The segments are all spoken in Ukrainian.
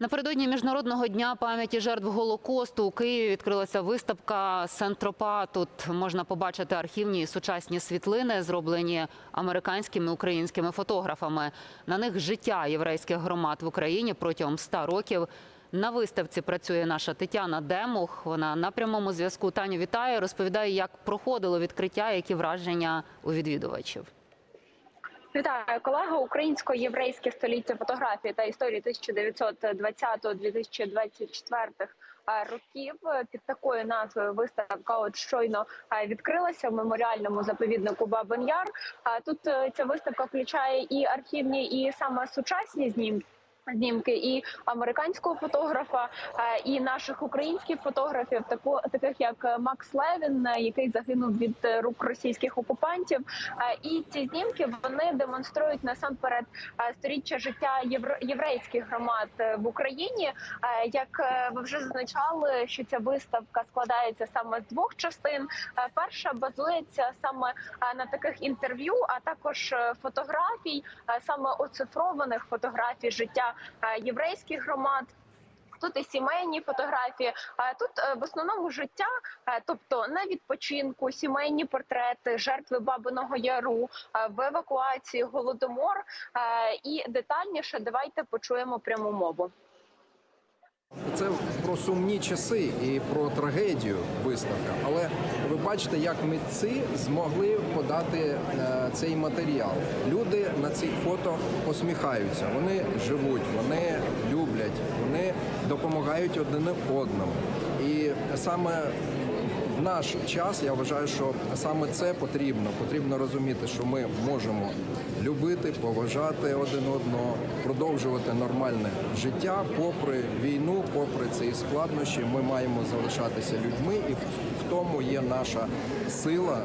Напередодні міжнародного дня пам'яті жертв голокосту у Києві відкрилася виставка Сентропа. Тут можна побачити архівні і сучасні світлини, зроблені американськими і українськими фотографами. На них життя єврейських громад в Україні протягом ста років. На виставці працює наша Тетяна Демух. Вона на прямому зв'язку. Таню вітає, розповідає, як проходило відкриття, які враження у відвідувачів. Вітаю колего українсько-єврейське століття фотографії та історії 1920-2024 років. Під такою назвою виставка от щойно е, відкрилася в меморіальному заповіднику Бабин Яр. Тут е, ця виставка включає і архівні, і саме сучасні знімки. Знімки і американського фотографа, е, і наших українських фотографів, таку таких як Макс Левін, е, який загинув від рук російських окупантів. Е, І ці знімки вони демонструють насамперед сторіччя життя єврейських громад в Україні. Як ви вже зазначали, що ця виставка складається саме з двох частин. Перша базується саме на таких інтерв'ю, а також фотографій, саме оцифрованих фотографій життя єврейських громад. Тут і сімейні фотографії, а тут е, в основному життя, е, тобто на відпочинку, сімейні портрети, жертви Бабиного Яру, е, в евакуації, голодомор. Е, І детальніше давайте почуємо пряму мову. Це про сумні часи і про трагедію виставка. Але бачите, як митці змогли подати е, цей матеріал. Люди на цих фото посміхаються, вони живуть, вони люблять, вони допомагають один одному. І саме наш час я вважаю, що саме це потрібно. Потрібно розуміти, що ми можемо любити, поважати один одного, продовжувати нормальне життя, попри війну, попри ці складнощі. Ми маємо залишатися людьми, і в тому є наша сила.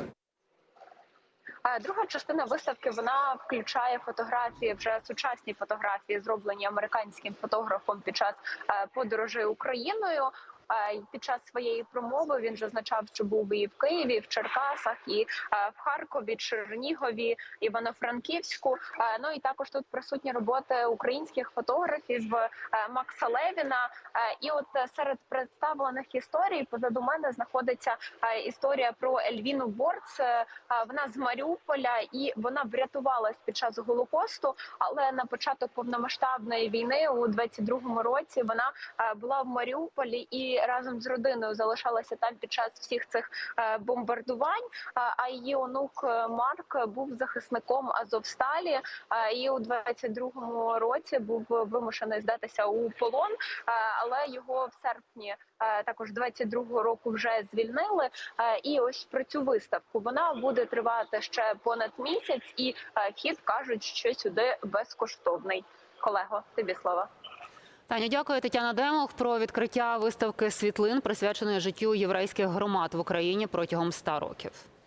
Друга частина виставки вона включає фотографії, вже сучасні фотографії, зроблені американським фотографом під час е, подорожі Україною. Під час своєї промови він зазначав, що був і в Києві, і в Черкасах, і в Харкові, Чернігові, Івано-Франківську. Ну і також тут присутні роботи українських фотографів е, Макса Левіна. І от серед представлених історій позаду мене знаходиться історія про Ельвіну Борц. Е, Вона з Маріуполя і вона врятувалась під час голокосту. Але на початок повномасштабної війни у 22-му році вона була в Маріуполі і разом з родиною залишалася там під час всіх цих е, бомбардувань. А- її онук е, Марк був захисником Азовсталі. І у 22-му році був вимушений здатися у полон, але його в серпні е, також 22-го року вже звільнили. І ось про цю виставку вона буде тривати ще понад місяць, і вхід кажуть, що сюди безкоштовний. Колего, тобі слово. Таню, дякую. Тетяна Демох про відкриття виставки світлин, присвяченої життю єврейських громад в Україні протягом ста років.